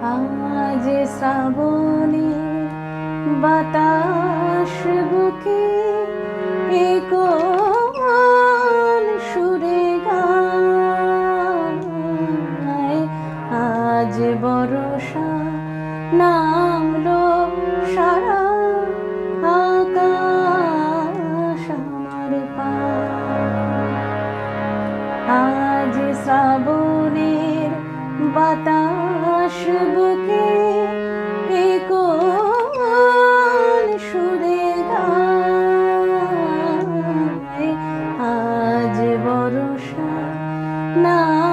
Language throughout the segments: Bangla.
আজ শ্রাবণে বাতাস বুকে একল সুরে গায়। আজ বরষা নামলো সারা আকাশ আমার পায় আজ শ্রাবণের বাতাস বুকে একল সুরে আজ বর্ষা নামলো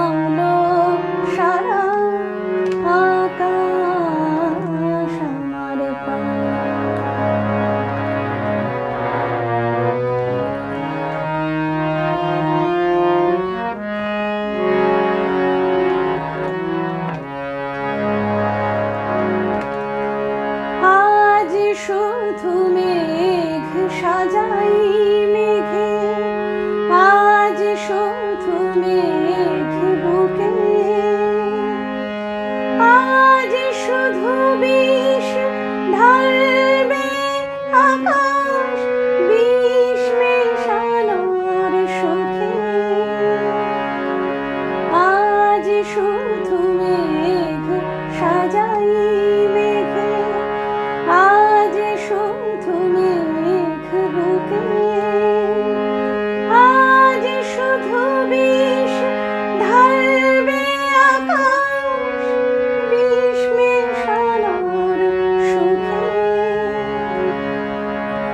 সাজাই মেঘে। আজ শুধু মেঘে বুকে। আজ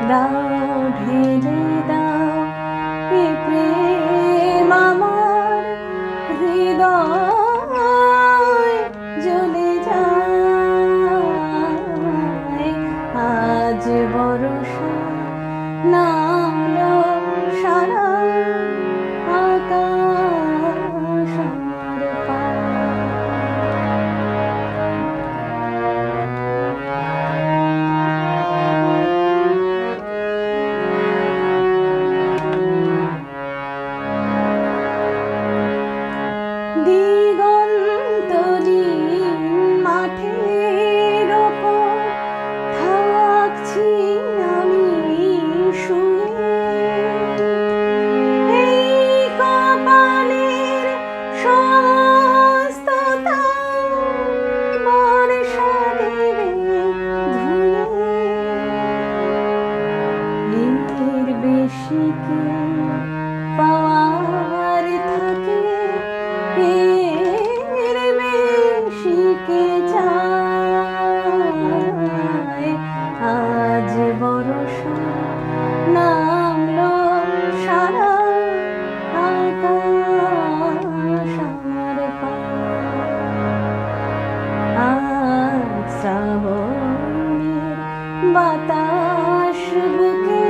দাও ঢেলে দাও এ প্রেম আমার হৃদয় জ্বলে যায়। আজ বরষা নামলো সারা এর বেশি পাওয়ার থাকে এর বেশি চায়। আজ বরষা নামলো বাতাস বুকে